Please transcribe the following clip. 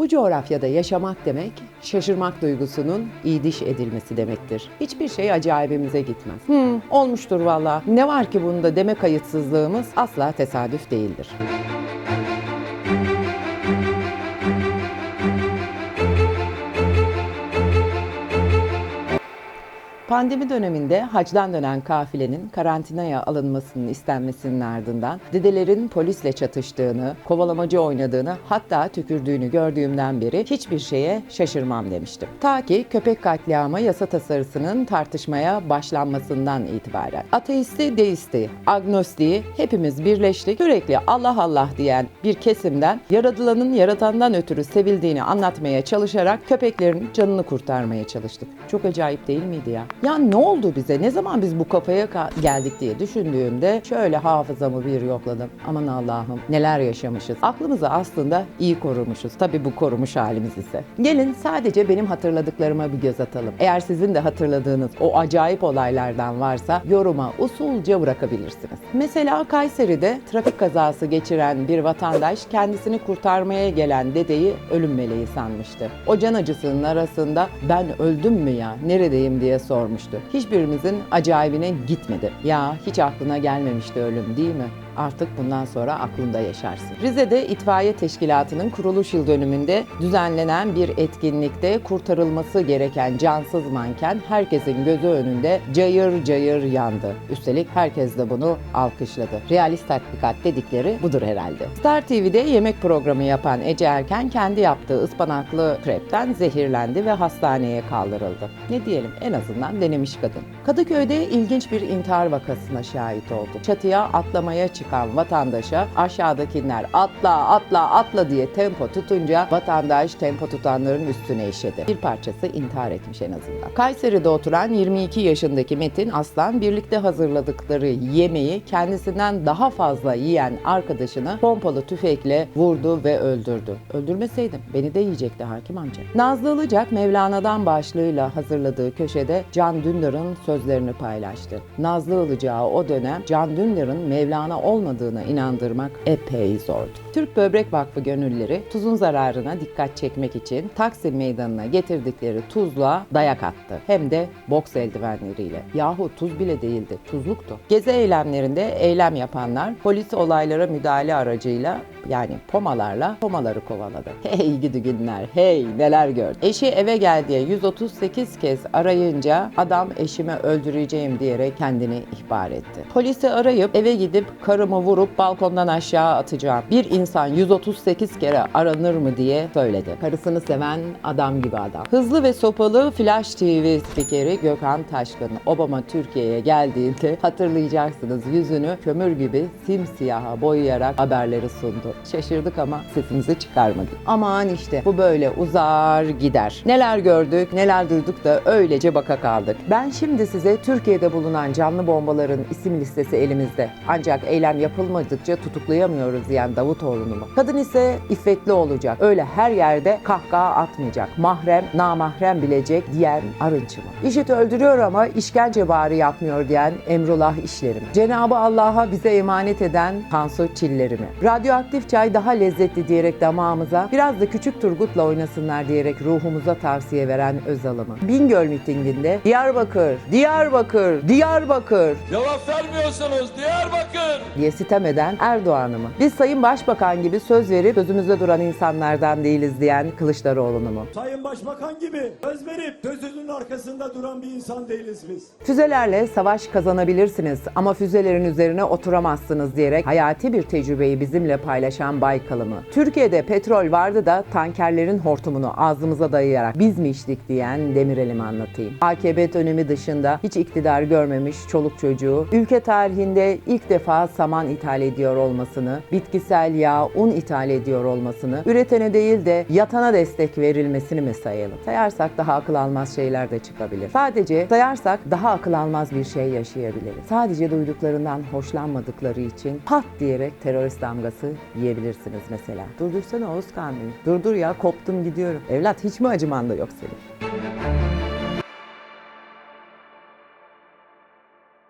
Bu coğrafyada yaşamak demek, şaşırmak duygusunun iyiliş edilmesi demektir. Hiçbir şey acayibimize gitmez. Hmm, olmuştur valla. Ne var ki bunda deme kayıtsızlığımız asla tesadüf değildir. Pandemi döneminde hacdan dönen kafilenin karantinaya alınmasının istenmesinin ardından dedelerin polisle çatıştığını, kovalamacı oynadığını hatta tükürdüğünü gördüğümden beri hiçbir şeye şaşırmam demiştim. Ta ki köpek katliamı yasa tasarısının tartışmaya başlanmasından itibaren. Ateisti, deisti, agnostiği hepimiz birleştik. Sürekli Allah Allah diyen bir kesimden yaratılanın yaratandan ötürü sevildiğini anlatmaya çalışarak köpeklerin canını kurtarmaya çalıştık. Çok acayip değil miydi ya? Ya ne oldu bize? Ne zaman biz bu kafaya ka- geldik diye düşündüğümde şöyle hafızamı bir yokladım. Aman Allah'ım neler yaşamışız. Aklımızı aslında iyi korumuşuz. Tabii bu korumuş halimiz ise. Gelin sadece benim hatırladıklarıma bir göz atalım. Eğer sizin de hatırladığınız o acayip olaylardan varsa yoruma usulca bırakabilirsiniz. Mesela Kayseri'de trafik kazası geçiren bir vatandaş kendisini kurtarmaya gelen dedeyi ölüm meleği sanmıştı. O can acısının arasında ben öldüm mü ya neredeyim diye sormuştu. Hiçbirimizin acayibine gitmedi. Ya hiç aklına gelmemişti ölüm değil mi? Artık bundan sonra aklında yaşarsın. Rize'de itfaiye teşkilatının kuruluş yıl dönümünde düzenlenen bir etkinlikte kurtarılması gereken cansız manken herkesin gözü önünde cayır cayır yandı. Üstelik herkes de bunu alkışladı. Realist tatbikat dedikleri budur herhalde. Star TV'de yemek programı yapan Ece Erken kendi yaptığı ıspanaklı krepten zehirlendi ve hastaneye kaldırıldı. Ne diyelim en azından denemiş kadın. Kadıköy'de ilginç bir intihar vakasına şahit oldu. Çatıya atlamaya çıkan vatandaşa aşağıdakiler atla atla atla diye tempo tutunca vatandaş tempo tutanların üstüne işedi. Bir parçası intihar etmiş en azından. Kayseri'de oturan 22 yaşındaki Metin Aslan birlikte hazırladıkları yemeği kendisinden daha fazla yiyen arkadaşını pompalı tüfekle vurdu ve öldürdü. Öldürmeseydim beni de yiyecekti hakim amca. Nazlı Ilıcak Mevlana'dan başlığıyla hazırladığı köşede Can Dündar'ın sözlerini paylaştı. Nazlı Ilıcak'a o dönem Can Dündar'ın Mevlana olmadığına inandırmak epey zordu. Türk Böbrek Vakfı gönüllüleri tuzun zararına dikkat çekmek için Taksim Meydanı'na getirdikleri tuzluğa dayak attı. Hem de boks eldivenleriyle. Yahu tuz bile değildi, tuzluktu. Gezi eylemlerinde eylem yapanlar polis olaylara müdahale aracıyla yani pomalarla pomaları kovaladı. Hey gidi günler, hey neler gördüm. Eşi eve gel diye 138 kez arayınca adam eşimi öldüreceğim diyerek kendini ihbar etti. Polisi arayıp eve gidip karımı vurup balkondan aşağı atacağım. Bir insan 138 kere aranır mı diye söyledi. Karısını seven adam gibi adam. Hızlı ve sopalı Flash TV spikeri Gökhan Taşkın Obama Türkiye'ye geldiğinde hatırlayacaksınız yüzünü kömür gibi simsiyaha boyayarak haberleri sundu. Şaşırdık ama sesimizi çıkarmadık. Aman işte bu böyle uzar gider. Neler gördük, neler duyduk da öylece baka kaldık. Ben şimdi size Türkiye'de bulunan canlı bombaların isim listesi elimizde. Ancak eylem yapılmadıkça tutuklayamıyoruz diyen Davutoğlu'nu mu? Kadın ise iffetli olacak. Öyle her yerde kahkaha atmayacak. Mahrem, namahrem bilecek diyen Arınç'ı mı? İşit öldürüyor ama işkence bari yapmıyor diyen Emrullah işleri mi? Cenabı Allah'a bize emanet eden Tansu Çilleri mi? Radyoaktif çay daha lezzetli diyerek damağımıza, biraz da küçük Turgut'la oynasınlar diyerek ruhumuza tavsiye veren Özal'ı mı? Bingöl mitinginde Diyarbakır, Diyarbakır, Diyarbakır Cevap vermiyorsunuz Diyarbakır. diye sitem eden Erdoğan'ı mı? Biz Sayın Başbakan gibi söz verip sözümüzde duran insanlardan değiliz diyen Kılıçdaroğlu'nu mu? Sayın Başbakan gibi söz verip sözünün arkasında duran bir insan değiliz biz. Füzelerle savaş kazanabilirsiniz ama füzelerin üzerine oturamazsınız diyerek hayati bir tecrübeyi bizimle paylaşan Baykal'ı mı? Türkiye'de petrol vardı da tankerlerin hortumunu ağzımıza dayayarak biz mi içtik diyen Demirel'i mi anlatayım? AKP dönemi dışında hiç iktidar görmemiş çoluk çocuğu, ülke tarihinde ilk defa saman ithal ediyor olmasını, bitkisel yağ, un ithal ediyor olmasını, üretene değil de yatana destek verilmesini mi sayalım? Sayarsak daha akıl almaz şeyler de çıkabilir. Sadece sayarsak daha akıl almaz bir şey yaşayabiliriz. Sadece duyduklarından hoşlanmadıkları için pat diyerek terörist damgası yiyebilirsiniz mesela. Durdursana Oğuz Kamil. Durdur ya koptum gidiyorum. Evlat hiç mi acıman da yok senin?